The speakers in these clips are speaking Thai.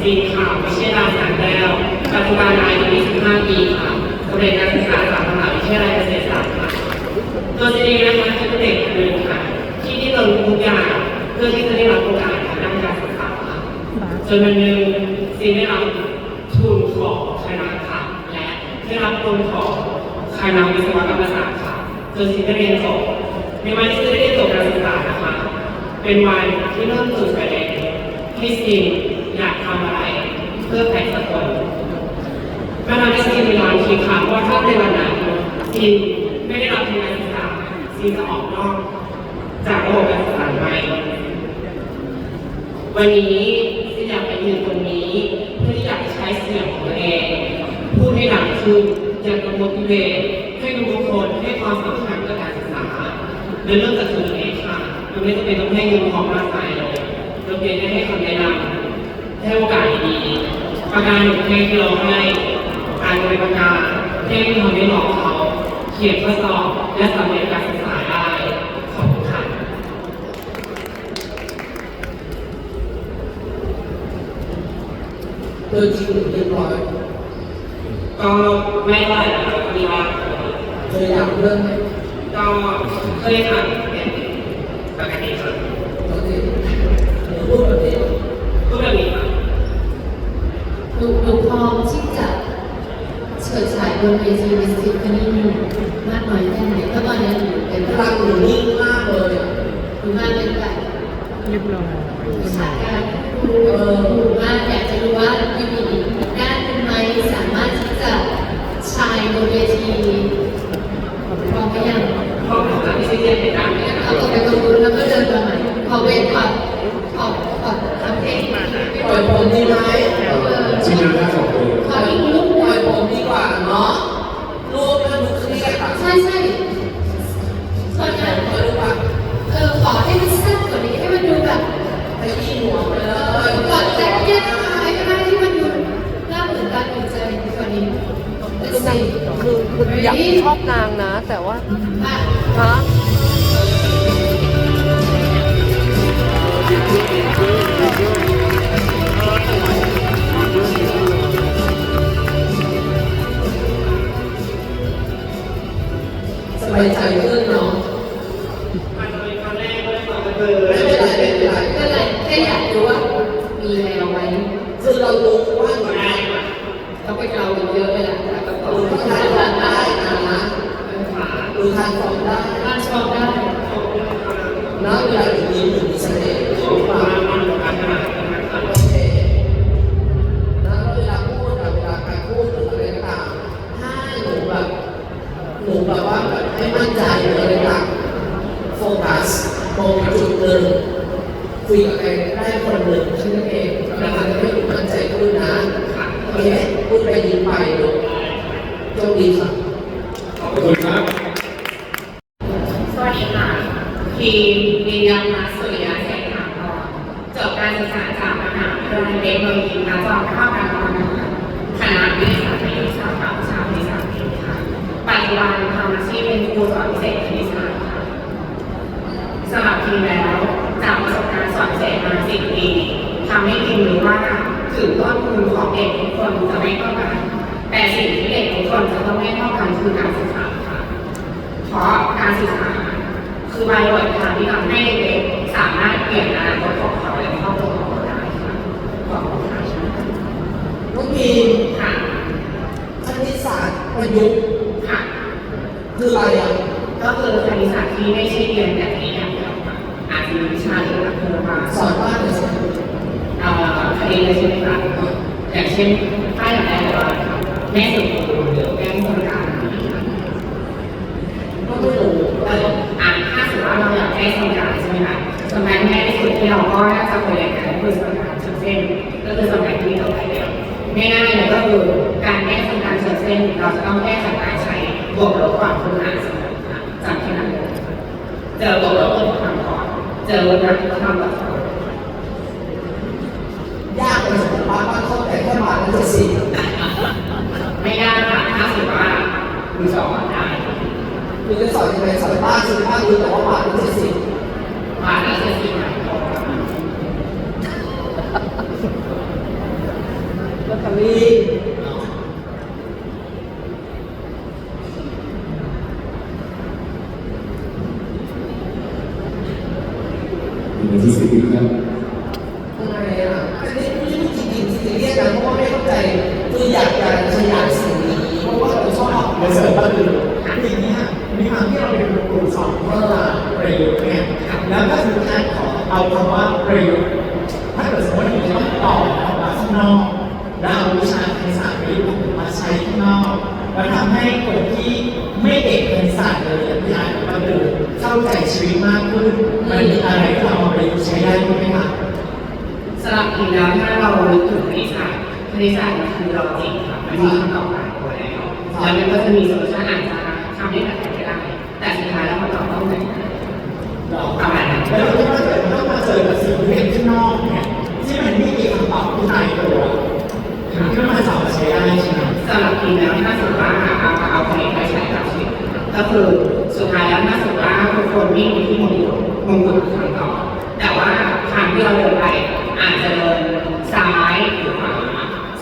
สีขาววิเชียราสารแก้วปัจจุบันอายุ25ปีค่ะเร็จการศึกษาจากมหาวิทยาลัยเกษตรศาสตร์ค่ะตัวซีดีนะคะคือเด็กคนหนึ่งค่ะที่ที่ลงทุกอย่างเพื่อที่จะได้รับโอกาสทางด้านการศึกษาค่ะจนวันหนึ่งซีได้รับทุนของคณะค่ะและได้รับทุนของคณะวิศวกรรมศาสตร์ค่ะจนซีได้เรียนจบในวันที่ได้เรียนจบการศึกษานะคะเป็นวันที่เริ่มจุดประเด็นให้ซี อยากทำอะไร เพื่อใครสักคนมื่อทำให้ซีมีร้อนคิดค่ะว่าถ้าในวันนั้นซีไม่ได้รับทุนการศึกษาซีจะออกนอกจากระบบการศึกษาไหมวันนี้ซีอยากไปยืนตรงนี้ เพื่อที่อยากใช้เสียงของตัวเองพูดให้ดังขึ้นอยากจะ motivate ให้ทุกคนให้ความสำคัญกับการศึกษาและเรื่องจากตัวเองค่ะมันไม่จำเป็นต้องให้เงินของมากมายเลยเราเพียงแค่ให้คำแนะนำ ให้โอกาสดีๆประการหนึ่งให้ที่เราให้การบริการให้ที่ทำให้หลอกเขา เขียนข้อสอบและสำเร็จการศึกษาได้ขอบคุณค่ะโดยจริงหรือเรียบร้อยก็ไม่ว่านะครับพอดีว่าเคยอยากเรื่องไหมก็เคยทำเป็นปกติครับ ตอนนี้หนูพูดแบบนี้ ก็แบบนี้ครับ หนูหนูพร้อมที่จะเฉิดฉายบน เวทีมิสซิฟฟานี่มากน้อยแค่ไหนเพราะตอนนี้หนูเป็นพลังหนูนิ่งมากเลยอะหนูมากเป็นแบบเรียบร้อยผู้ชายการดูเออหนูมากอยากจะรู้ว่ายูมีด้านไหมสามารถที่จะชายบนเวทีพร้อมไหมยังพราะผมที่เรียนเป็นด้านนี้เอาตัวไปตรงนู้นแล้วก็เดินมาใหม่ขอเวทก่อนขอขอนทำเพลงปล่อยผมดีไหมจริงๆ โฟกัสมองจุดหนึ่งคุยกับใครได้คนหนึ่งแค่นั้นเองแล้วมันจะให้หนูมั่นใจขึ้นนะโอเคพูดไปยิ้มไปลูกโชคดีค่ะขอบคุณครับสวัสดีค่ะทีมวิญญาณมาสุริยะเศรษฐาพรจบการศึกษาจากมหาวิทยาลัยเทคโนโลยีพระจอมเกล้าการกรนะคะคณะวิทยาศาสตร์และสาขาวิชาวิทยาศาสตร์ค่ะปัจจุบันทำอาชีพเป็นครูสอนพิเศษคณิตศาสตร์ ค่ะสำหรับทีมแล้วจากประสบการณ์สอนเศษมาสิบปีทำให้ทีมรู้ว่าถึงต้นทุนของเด็กทุกคนจะไม่เท่ากัน แต่สิ่งที่เด็กทุกคนจะต้องไม่เท่ากันคือการศึกษาค่ะเพราะการศึกษาคือใบเปิดทางที่ทำให้เด็กสามารถเปลี่ยนอนาคตของเขาและครอบครัวของเขาได้ค่ะขอบคุณค่ะน้องพีมค่ะคณิตศาสตร์ประยุกต์ค่ะคืออะไรอะก็คือคณิตศาสตร์ที่ไม่ใช่เรียนแบ สอนว่าอะไรสิเอ่อคดีเลยใช่ไหมคะอย่างเช่นป้ายอะไรว่าแม่สุดหรือแม่คนกลางก็ไม่รู้เอออะถ้าสมมติว่าเราอยากได้สมการใช่ไหมคะสมการง่ที่สุดที่เราก็น่าจะคุยกันก็คือสมการเชิงเส้นก็คือสมการที่เราไปเดียวง่ายๆเลยก็คือการแก้สมการเชิงเส้นเราจะต้องแก้จากการใช้บวกลบความคูณหารสมการค่ะจำแค่นั้นเลยเจอบวกลบก็ทำก่อน เจอลบก็ทำแบบยากเลยสำหรับบ้านบ้าเข้าแต่แค่บาทละเจ็ดสิบไม่ยากค่ะถ้าสมมติว่าคุณสอนได้คุณจะสอนยังไงสอนบ้านสอนบ้านรู้แต่ว่าบาทละเจ็ดสิบ ผ่านแล้วจะสิบไหม หนึ่งนาทีสิบวิครับยังไมอะอันนี้ไม่รู้จริงๆซีเรียสนะเพราะว่าไม่เข้าใจคืออยากจะขยายสิ่งนี้เพราะว่าเราชอบในเสริมก็คืออย่างนี้ค่ะมีความที่เราเป็นกลุ่มสอนว่อประโยุกต์เนี่ยแล้วก็คือการขอเอาคำว่าประโยุกต์าใจชีวิตมากขึ้น มันมีอะไรที่เราเอาไปประยุกต์ใช้ได้ไหมคะสำหรับทีมแล้วถ้าเรานึกถึงคณิตศาสตร์คณิตศาสตร์มันคือเราจริงค่ะมันมีคำตอบหลายตัวแล้วแล้วมันก็จะมีโซลูชันอาจจะทำให้แบบไม่ได้ แต่สุดท้ายแล้วคำตอบต้องเหมือนกันประมาณนั้นแล้วถ้าเกิดต้องมาเจอกับสิ่งที่เป็นข้างนอกเนี่ยที่มันไม่มีคำตอบที่ตายตัวมันก็มาสอบใช้ได้ใช่ไหมสำหรับทีมแล้วถ้าสมมติว่าเอาเอาคณิตไปใช้กับชีวิตก็คือสุดท้ายแล้วถ้าสมมติ ว่าทุกคนวิ่งไปที่มงกุฎมงกุฎคือคำตอแต่ว่าทางที่เราเดินไปอาจจะเดินซ้ายหรือขวา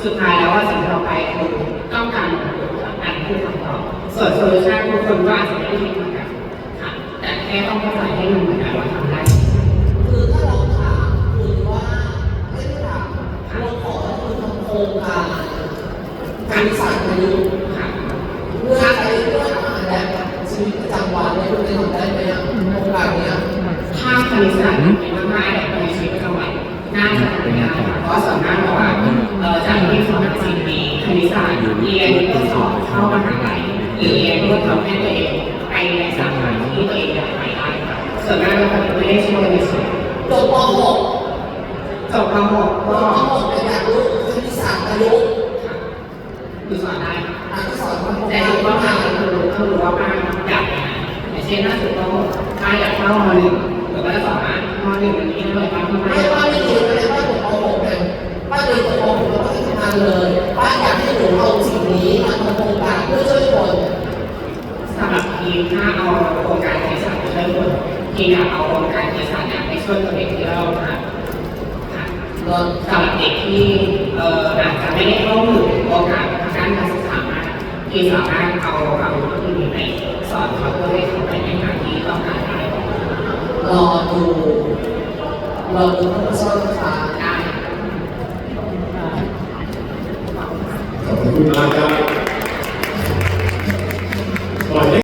สุดท้ายแล้วว่าสิ่งที่เราไปคือต้องการมงกุฎอันคือคำตอบส่วนโซลูชันทุกคนก็อาจจะไม่ได้คิดเหมือนกันค่ะแต่แค่ต้องเข้าใจให้มันเหมือนกันว่าทำได้คือถ้าเราถามคือว่าไม่ได้ถามเราขอคือทำโครงการการศาสตร์ประยุกต์ ค่ะ เพื่อใช้เพื่อมาแบบกับชีวิตประจำวันใน คุณจะทำได้ไหมอะโครงการเนี้ยถ้าคณิตศาสตร์เป็นมากๆแบบในชีวิตประจำวันน่าจะทำได้ค่ะเพราะส่วนมากเราว่าเออจากที่สอนมาสิบปีคณิตศาสตร์เรียนเพื่อสอบเข้ามหาลัยหรือเรียนเพื่อทำให้ตัวเองไปในสาขาที่ตัวเองอยากไปได้ส่วนมากเราจะไม่ได้ช่วยในส่วนจบปจบม .6 ก็ป .6 เป็นอยากรู้คณิตศาสตร์ประยุกต์หรือสอนได้ค่ะอะก็สอนครงแต่รที่ว่าว่าป้าคือเขารู้ว่าป้าอยาก เช่นล่าสุดก็ป้าอยากเข้ามหนึ่งหรือว่าจะสอนมหนึ่งวันนี้เลยป้าเข้ามาไม่ว่าไม่เกี่ยวกับว่าผมป .6 เนี่ยป้าเรียนจบป .6 แล้วก็ทำงานเลยป้าอยากให้หนูเอาสิ่งนี้มาทำโครงการเพื่อช่วยคนสำหรับทีมถ้าเอาโครงการเทศาสตร์ไปช่วยคนทีมอยากเอาโครงการเทศาสตร์เนี่ยไปช่วยตัวเด็กที่เราค่ะค่ะเงินสำหรับเด็กที่เอ่อาจจะไม่ได้เข้าถึงโอกาสทางด้านการศึกษาที่สามารถเอาความรู้ที่มีไป สอนเขาเพื่อให้เขาไปในทางที่ต้องการได้รอดูรอดูท่านผู้ชมนะคะได้ขอบคุณมากครับ